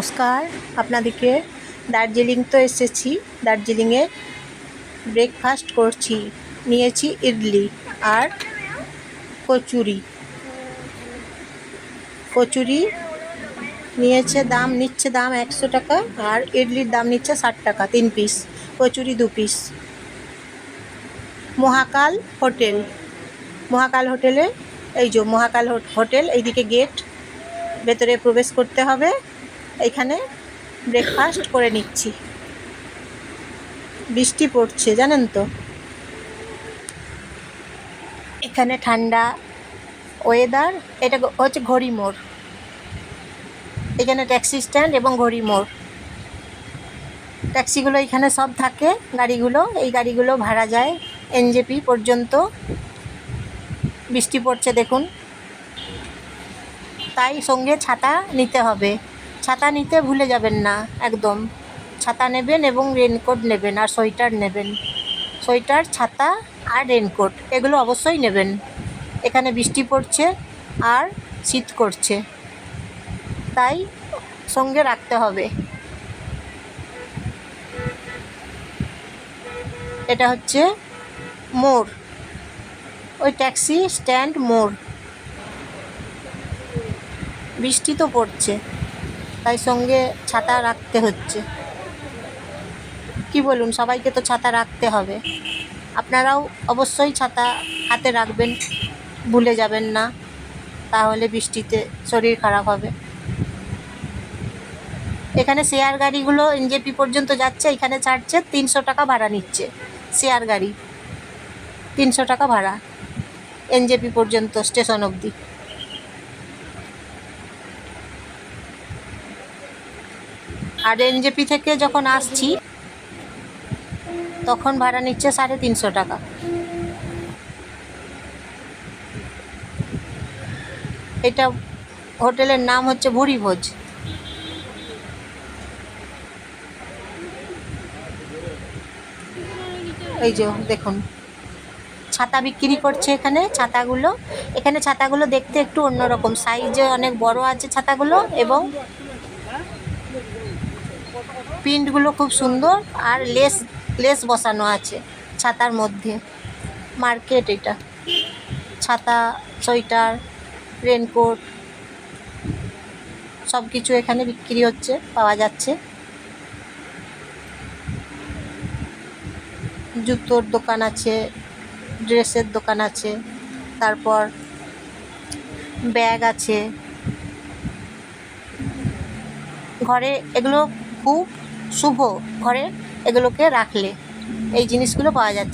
নমস্কার, আপনাদেরকে দার্জিলিং তো এসেছি, দার্জিলিংয়ে ব্রেকফাস্ট করছি, নিয়েছি ইডলি আর কচুরি। কচুরি নিয়েছে দাম, নিচ্ছে দাম একশো টাকা আর ইডলির দাম নিচ্ছে ষাট টাকা, তিন পিস কচুরি দু পিস মহাকাল হোটেল, মহাকাল হোটেলে, এই যে মহাকাল হোটেল, এইদিকে গেট ভেতরে প্রবেশ করতে হবে। এইখানে ব্রেকফাস্ট করে নিচ্ছি। বৃষ্টি পড়ছে, জানেন তো? এখানে ঠান্ডা ওয়েদার এটা হচ্ছে ঘড়ি মোড়। এখানে ট্যাক্সি স্ট্যান্ড এবং ঘড়ি মোড়। ট্যাক্সিগুলো এখানে সব থাকে, গাড়িগুলো, এই গাড়িগুলো ভাড়া যায় এনজেপি পর্যন্ত। বৃষ্টি পড়ছে, দেখুন। তাই সঙ্গে ছাতা নিতে হবে। ছাতা নিতে ভুলে যাবেন না, একদম। ছাতা নেবেন এবং রেনকোট নেবেন আর সোয়েটার নেবেন। সোয়েটার, ছাতা আর রেনকোট এগুলো অবশ্যই নেবেন। এখানে বৃষ্টি পড়ছে আর শীত করছে। তাই সঙ্গে রাখতে হবে। এটা হচ্ছে মোড়। ওই ট্যাক্সি স্ট্যান্ড মোড়। বৃষ্টি তো পড়ছে। তাই সঙ্গে ছাতা রাখতে হচ্ছে। কি বলুন, সবাইকে তো ছাতা রাখতে হবে। আপনারাও অবশ্যই ছাতা হাতে রাখবেন, ভুলে যাবেন না, তাহলে বৃষ্টিতে শরীর খারাপ হবে। এখানে শেয়ার গাড়িগুলো এনজেপি পর্যন্ত যাচ্ছে, এখানে ছাড়ছে, তিনশো টাকা ভাড়া নিচ্ছে শেয়ার গাড়ি। তিনশো টাকা ভাড়া এনজেপি পর্যন্ত, স্টেশন অবধি। আর এনজেপি থেকে যখন আসছি, তখন ভাড়া নিচ্ছে সাড়ে তিনশো টাকা। এটা হোটেলের নাম হচ্ছে ভুরিভোজ। এই যে, দেখুন, ছাতা বিক্রি করছে এখানে ছাতাগুলো। এখানে ছাতাগুলো দেখতে একটু অন্যরকম। সাইজে অনেক বড় আছে ছাতাগুলো এবং প্রিন্টগুলো খুব সুন্দর আর লেস লেস বসানো আছে ছাতার মধ্যে। মার্কেট এটা। ছাতা, সোয়েটার, রেনকোট সব কিছু এখানে বিক্রি হচ্ছে, পাওয়া যাচ্ছে। জুতোর দোকান আছে, ড্রেসের দোকান আছে, তারপর ব্যাগ আছে। ঘরে এগুলো খুব শুভ ঘরে এগুলোকে রাখলে এই জিনিসগুলো পাওয়া যাচ্ছে।